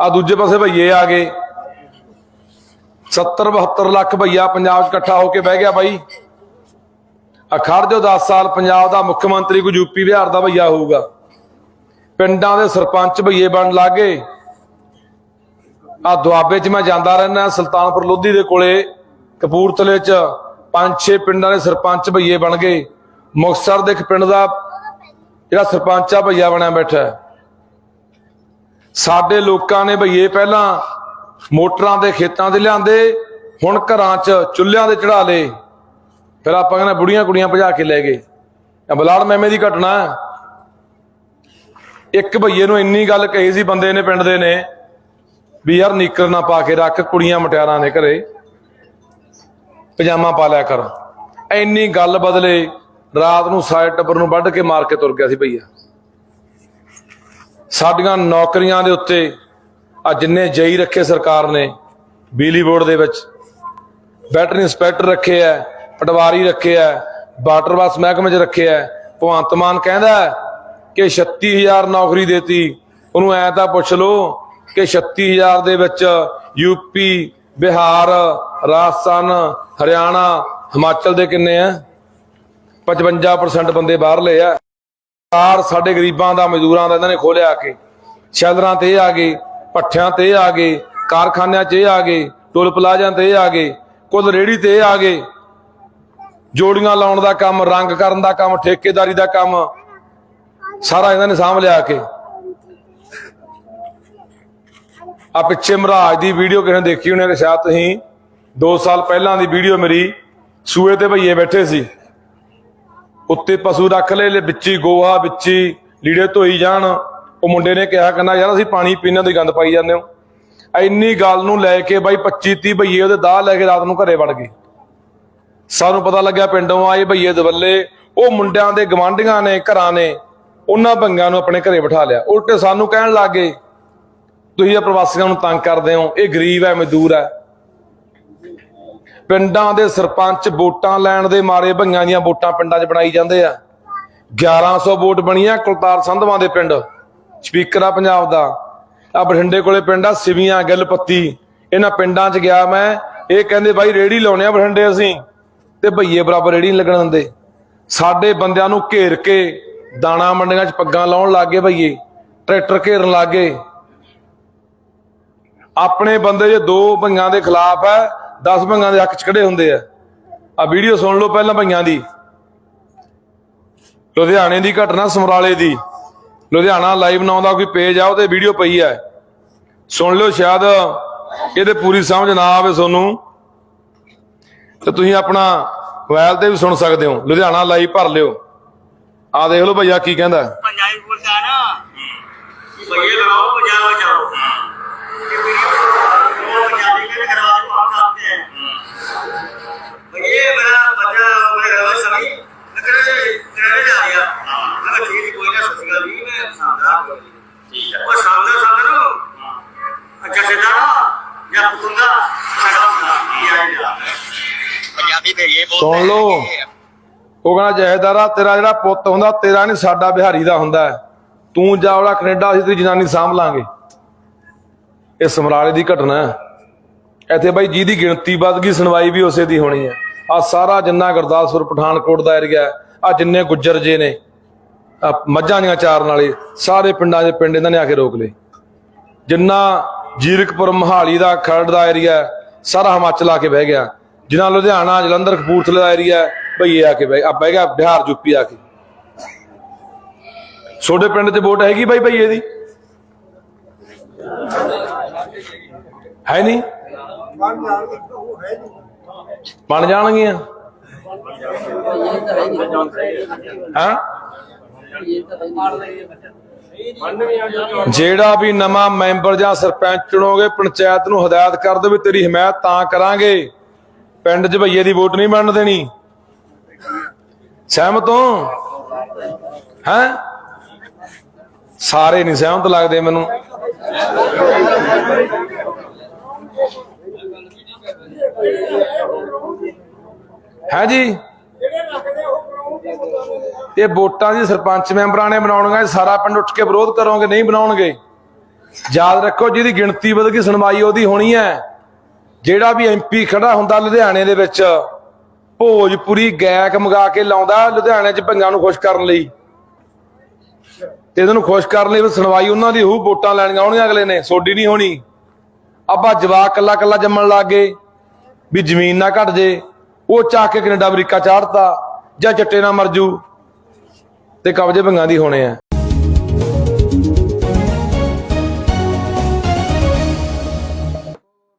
ਆ ਦੂਜੇ ਪਾਸੇ ਭਈਏ ਆ ਗਏ। 70 72 ਲੱਖ ਭਈਆ ਪੰਜਾਬ 'ਚ ਇਕੱਠਾ ਹੋ ਕੇ ਬਹਿ ਗਿਆ ਬਾਈ। ਅਖੜ ਜੋ 10 ਸਾਲ ਪੰਜਾਬ ਦਾ ਮੁੱਖ ਮੰਤਰੀ, ਕੋਈ ਯੂਪੀ ਬਿਹਾਰ ਦਾ ਭਈਆ ਹੋਊਗਾ। ਪਿੰਡਾਂ ਦੇ ਸਰਪੰਚ ਭਈਏ ਬਣ ਲੱਗੇ ਆ ਦੁਆਬੇ 'ਚ ਮੈਂ ਜਾਂਦਾ ਰਹਿਣਾ ਸੁਲਤਾਨਪੁਰ ਲੋਧੀ ਦੇ ਕੋਲੇ, ਕਪੂਰਥਲੇ 'ਚ ਪੰਜ ਛੇ ਪਿੰਡਾਂ ਦੇ ਸਰਪੰਚ ਭਈਏ ਬਣ ਗਏ। ਮੁਕਤਸਰ ਦੇ ਇੱਕ ਪਿੰਡ ਦਾ ਜਿਹੜਾ ਸਰਪੰਚ ਆ, ਭਈਆ ਬਣਿਆ ਬੈਠਾ ਸਾਡੇ ਲੋਕਾਂ ਨੇ ਭਈਏ ਪਹਿਲਾਂ ਮੋਟਰਾਂ ਦੇ ਖੇਤਾਂ ਦੇ ਲਿਆਂਦੇ, ਹੁਣ ਘਰਾਂ 'ਚ ਚੁੱਲ੍ਹਿਆਂ ਦੇ ਚੜਾ ਲਏ। ਫਿਰ ਆਪਾਂ ਕਹਿੰਦੇ ਬੁੜੀਆਂ ਕੁੜੀਆਂ ਭਜਾ ਕੇ ਲੈ ਗਏ। ਇਹ ਬਲਾੜ ਮੈਮੇ ਦੀ ਘਟਨਾ ਇੱਕ ਭਈਏ ਨੂੰ ਇੰਨੀ ਗੱਲ ਕਹੀ ਸੀ ਬੰਦੇ ਨੇ, ਪਿੰਡ ਦੇ ਨੇ, ਵੀ ਯਾਰ ਨੀਕਰ ਨਾ ਪਾ ਕੇ ਰੱਖ, ਕੁੜੀਆਂ ਮਟਿਆਰਾਂ ਦੇ ਘਰੇ। ਪਜਾਮਾ ਪਾ ਲਿਆ ਕਰ। ਇੰਨੀ ਗੱਲ ਬਦਲੇ ਰਾਤ ਨੂੰ ਸਾਇ ਟੱਬਰ ਨੂੰ ਵੱਢ ਕੇ ਮਾਰ ਕੇ ਤੁਰ ਗਿਆ ਸੀ ਭਈਆ। ਸਾਡੀਆਂ ਨੌਕਰੀਆਂ ਦੇ ਉੱਤੇ ਆ ਜਿੰਨੇ ਜਈ ਰੱਖੇ ਸਰਕਾਰ ਨੇ, ਬਿਜਲੀ ਬੋਰਡ ਦੇ ਵਿੱਚ ਵੈਟਰਨਰੀ ਇੰਸਪੈਕਟਰ ਰੱਖੇ ਐ, ਪਟਵਾਰੀ ਰੱਖੇ ਐ, ਵਾਟਰ ਬਾਸ ਮਹਿਕਮੇ 'ਚ ਰੱਖੇ ਐ, ਭਗਵੰਤ ਮਾਨ ਕਹਿੰਦਾ ਹੈ ਕਿ 36000 ਨੌਕਰੀ ਦੇਤੀ, ਉਹਨੂੰ ਐ ਤਾਂ ਪੁੱਛ ਲਓ ਕਿ 36000 ਦੇ ਵਿੱਚ ਯੂਪੀ ਬਿਹਾਰ, ਰਾਜਸਥਾਨ, ਹਰਿਆਣਾ, ਹਿਮਾਚਲ ਦੇ ਕਿੰਨੇ ਆ 55% ਬੰਦੇ ਬਾਹਰਲੇ ਆ ਕਾਰ ਸਾਡੇ ਗਰੀਬਾਂ ਦਾ, ਮਜ਼ਦੂਰਾਂ ਦਾ, ਇਹਨਾਂ ਨੇ ਖੋਲਿਆ ਕੇ। ਸ਼ੈਲਰਾਂ ਤੇ ਆ ਗਏ ਪੱਠਿਆਂ ਤੇ ਆ ਗਏ, ਕਾਰਖਾਨਿਆਂ 'ਚ ਆ ਗਏ, ਟੋਲ ਪਲਾਜ਼ਿਆਂ ਤੇ ਆ ਗਏ, ਕੁੱਲ ਰੇੜੀ ਤੇ ਆ ਗਏ। ਜੋੜੀਆਂ ਲਾਉਣ ਦਾ ਕੰਮ, ਰੰਗ ਕਰਨ ਦਾ ਕੰਮ, ਠੇਕੇਦਾਰੀ ਦਾ ਕੰਮ, ਸਾਰਾ ਇਹਨਾਂ ਨੇ ਸਾਂਭ ਲਿਆ ਕੇ। ਆ ਪਿੱਛੇ ਮਹਾਰਾਜ ਦੀ ਵੀਡੀਓ ਕਿਸੇ ਨੇ ਦੇਖੀ ਹੋਣੀ ਕਿ ਸ਼ਾਇਦ ਤੁਸੀਂ 2 ਸਾਲ ਪਹਿਲਾਂ ਦੀ ਵੀਡੀਓ ਮੇਰੀ, ਸੂਏ ਤੇ ਭਈਏ ਬੈਠੇ ਸੀ। ਉੱਤੇ ਪਸ਼ੂ ਰੱਖ ਲਏ, ਲੈ ਵਿੱਚੀ ਗੋਹਾ, ਵਿੱਚੀ ਲੀੜੇ ਧੋਈ ਜਾਣ। ਉਹ ਮੁੰਡੇ ਨੇ ਕਿਹਾ, ਕਹਿੰਦਾ, ਯਾਰ, ਅਸੀਂ ਪਾਣੀ ਪੀਣੇ ਦੀ ਗੰਦ ਪਾਈ ਜਾਂਦੇ ਹੋ। ਇੰਨੀ ਗੱਲ ਨੂੰ ਲੈ ਕੇ ਬਾਈ 25 30 ਭਈਏ ਉਹਦੇ ਦਾਹ ਲੈ ਕੇ ਰਾਤ ਨੂੰ ਘਰੇ ਵੜ ਗਏ। ਸਾਨੂੰ ਪਤਾ ਲੱਗਿਆ ਪਿੰਡੋਂ ਆਏ ਭਈਏ ਦਵੱਲੇ ਉਹ ਮੁੰਡਿਆਂ ਦੇ ਗਵਾਂਢੀਆਂ ਨੇ, ਘਰਾਂ ਨੇ, ਉਹਨਾਂ ਭੰਗਾਂ ਨੂੰ ਆਪਣੇ ਘਰੇ ਬਿਠਾ ਲਿਆ। ਉਲਟੇ ਸਾਨੂੰ ਕਹਿਣ ਲੱਗੇ ਤੁਸੀਂ ਇਹ ਪ੍ਰਵਾਸੀਆਂ ਨੂੰ ਤੰਗ ਕਰਦੇ ਹੋ, ਇਹ ਗਰੀਬ ਹੈ, ਮਜ਼ਦੂਰ ਹੈ। ਪਿੰਡਾਂ ਦੇ ਸਰਪੰਚ ਵੋਟਾਂ ਲੈਣ ਦੇ ਮਾਰੇ ਭੰਗਾਂ ਦੀਆਂ ਵੋਟਾਂ ਪਿੰਡਾਂ 'ਚ ਬਣਾਈ ਜਾਂਦੇ ਆ। 1100 ਵੋਟ ਬਣੀ ਆ ਕੁਲਤਾਰ ਸੰਧਵਾਂ ਦੇ ਪਿੰਡ, ਸਪੀਕਰ ਆ ਪੰਜਾਬ ਦਾ। ਆ ਬਠਿੰਡੇ ਕੋਲੇ ਪਿੰਡ ਆ ਸਿਵੀਆਂ ਗਿੱਲਪੱਤੀ ਇਹਨਾਂ ਪਿੰਡਾਂ 'ਚ ਗਿਆ ਮੈਂ, ਇਹ ਕਹਿੰਦੇ ਬਾਈ ਰੇੜੀ ਲਾਉਣੇ ਆ ਬਠਿੰਡੇ ਅਸੀਂ, ਤੇ ਭਈਏ ਬਰਾਬਰ ਰੇੜੀ ਨਹੀਂ ਲੱਗਣ ਦਿੰਦੇ। ਸਾਡੇ ਬੰਦਿਆਂ ਨੂੰ ਘੇਰ ਕੇ ਦਾਣਾ ਮੰਡੀਆਂ 'ਚ ਪੱਗਾਂ ਲਾਉਣ ਲੱਗੇ ਭਈਏ, ਟਰੈਕਟਰ ਘੇਰਨ ਲੱਗੇ। ਆਪਣੇ ਬੰਦੇ ਜੇ ਦੋ ਭਈਆਂ ਦੇ ਖਿਲਾਫ ਹੈ 10 ਭੰਗਾਂ ਦੇ ਅੱਖ ਚ ਖੜੇ ਹੁੰਦੇ ਆ। ਆ ਵੀਡੀਓ ਸੁਣ ਲਓ ਪਹਿਲਾਂ ਭਈਆਂ ਦੀ। ਲੁਧਿਆਣੇ ਦੀ ਘਟਨਾ ਸਮਰਾਲੇ ਦੀ। ਲੁਧਿਆਣਾ ਲਾਈਵ ਨਾਮ ਦਾ ਕੋਈ ਪੇਜ ਆ, ਉਹਦੇ ਵੀਡੀਓ ਪਈ ਆ। ਸੁਣ ਲਿਓ ਸ਼ਾਇਦ ਇਹਦੇ ਪੂਰੀ ਸਮਝ ਨਾ ਆਵੇ ਤੁਹਾਨੂੰ। ਤੇ ਤੁਸੀਂ ਆਪਣਾ ਮੋਬਾਈਲ ਤੇ ਵੀ ਸੁਣ ਸਕਦੇ ਹੋ। ਲੁਧਿਆਣਾ ਲਾਈਵ ਭਰ ਲਿਓ। ਆ ਦੇਖ ਲਓ ਭਈਆ ਕੀ ਕਹਿੰਦਾ। ਪੰਜਾਬੀ ਬੋਲਦਾ ਨਾ। ਭਈਆ ਸੁਣ ਲਓ। ਉਹ ਕਹਿੰਦਾ ਜਹੇਦਾਰਾ ਤੇਰਾ ਜਿਹੜਾ ਪੁੱਤ ਹੁੰਦਾ ਤੇਰਾ ਨਹੀਂ ਸਾਡਾ ਬਿਹਾਰੀ ਦਾ ਹੁੰਦਾ। ਤੂੰ ਜਾ ਉਹਦਾ ਕੈਨੇਡਾ ਅਸੀਂ ਤੇਰੀ ਜਨਾਨੀ ਸਾਂਭ ਲਾਂਗੇ। ਇਹ ਸਮਰਾਲੇ ਦੀ ਘਟਨਾ ਹੈ। ਇੱਥੇ ਬਾਈ ਜਿਹਦੀ ਗਿਣਤੀ ਵੱਧ ਗਈ ਸੁਣਵਾਈ ਵੀ ਉਸੇ ਦੀ ਹੋਣੀ ਹੈ। ਆ ਸਾਰਾ ਜਿੰਨਾ ਗੁਰਦਾਸਪੁਰ ਪਠਾਨਕੋਟ ਦਾ ਏਰੀਆ ਆ ਜਿੰਨੇ ਗੁੱਜਰ ਜੇ ਨੇ ਮੱਝਾਂ ਦੀਆਂ ਚਾਰਨ ਵਾਲੇ ਸਾਰੇ ਪਿੰਡਾਂ ਦੇ ਪਿੰਡ ਇਹਨਾਂ ਨੇ ਆ ਕੇ ਰੋਕ ਲਏ। ਜਿੰਨਾ ਜੀਰਕਪੁਰ ਮਹਾਲੀ ਦਾ ਖਰੜ ਦਾ ਏਰੀਆ ਸਾਰਾ ਹਿਮਾਚਲ ਆ ਕੇ ਬਹਿ ਗਿਆ। ਜਿਨ੍ਹਾਂ ਲੁਧਿਆਣਾ, ਜਲੰਧਰ, ਕਪੂਰਥਲੇ ਦਾ ਏਰੀਆ ਭਈਏ ਆ ਕੇ ਬਹਿ ਆ ਬਹਿ ਗਿਆ ਬਿਹਾਰ ਯੂਪੀ ਆ ਕੇ। ਛੋਟੇ ਪਿੰਡ 'ਚ ਵੋਟ ਹੈਗੀ ਬਾਈ ਭਈਏ ਦੀ ਹੈ ਨਹੀਂ? ਬਣ ਜਾਣਗੀਆਂ। ਹਾਂ? ਜਿਹੜਾ ਵੀ ਨਵਾਂ ਮੈਂਬਰ ਜਾਂ ਸਰਪੰਚ ਚੁਣੋਗੇ, ਪੰਚਾਇਤ ਨੂੰ ਹਦਾਇਤ ਕਰ ਦਿਓ ਵੀ ਤੇਰੀ ਹਮਾਇਤ ਤਾਂ ਕਰਾਂਗੇ। ਪਿੰਡ 'ਚ ਭਈਏ ਦੀ ਵੋਟ ਨਹੀਂ ਬਣਨ ਦੇਣੀ। ਸਹਿਮਤ ਹੋ? ਹੈ? ਸਾਰੇ ਨਹੀਂ ਸਹਿਮਤ ਲੱਗਦੇ ਮੈਨੂੰ। ਹੈ ਜੀ? ਇਹ ਵੋਟਾਂ ਦੀ ਸਰਪੰਚ ਮੈਂਬਰਾਂ ਨੇ ਬਣਾਉਣੀਆਂ ਸਾਰਾ ਪਿੰਡ ਉੱਠ ਕੇ ਵਿਰੋਧ ਕਰੋਗੇ, ਨਹੀਂ ਬਣਾਉਣਗੇ। ਯਾਦ ਰੱਖੋ ਜਿਹਦੀ ਗਿਣਤੀ ਵਧ ਗਈ, ਸੁਣਵਾਈ ਉਹਦੀ ਹੋਣੀ ਹੈ। ਜਿਹੜਾ ਵੀ ਐਮਪੀ ਖੜਾ ਹੁੰਦਾ ਲੁਧਿਆਣੇ ਦੇ ਵਿੱਚ, ਭੋਜਪੁਰੀ ਗੈਕ ਮੰਗਾ ਕੇ ਲਾਉਂਦਾ ਲੁਧਿਆਣੇ 'ਚ ਭੰਗਾਂ ਨੂੰ ਖੁਸ਼ ਕਰਨ ਲਈ। ਤੇ ਇਹਨਾਂ ਨੂੰ ਖੁਸ਼ ਕਰਨ ਲਈ ਵੀ ਸੁਣਵਾਈ ਉਹਨਾਂ ਦੀ ਹੋਊ, ਵੋਟਾਂ ਲੈਣੀਆਂ ਆਉਣੀਆਂ ਅਗਲੇ ਨੇ ਸੋਡੀ ਨਹੀਂ ਹੋਣੀ। ਆਪਾਂ ਜਵਾਕ ਕੱਲਾ ਕੱਲਾ ਜੰਮਣ ਲੱਗ ਗਏ, ਵੀ ਜ਼ਮੀਨ ਨਾ ਘਟ ਜੇ, ਉਹ ਚਾਹ ਕੇ ਕੈਨੇਡਾ ਅਮਰੀਕਾ ਚਾੜਤਾ ਜਾਂ ਚੱਟੇ ਨਾ ਮਰਜੂ ਤੇ ਕਬਜ਼ੇ ਭੰਗਾਂ ਦੀ ਹੋਣੇ ਆ।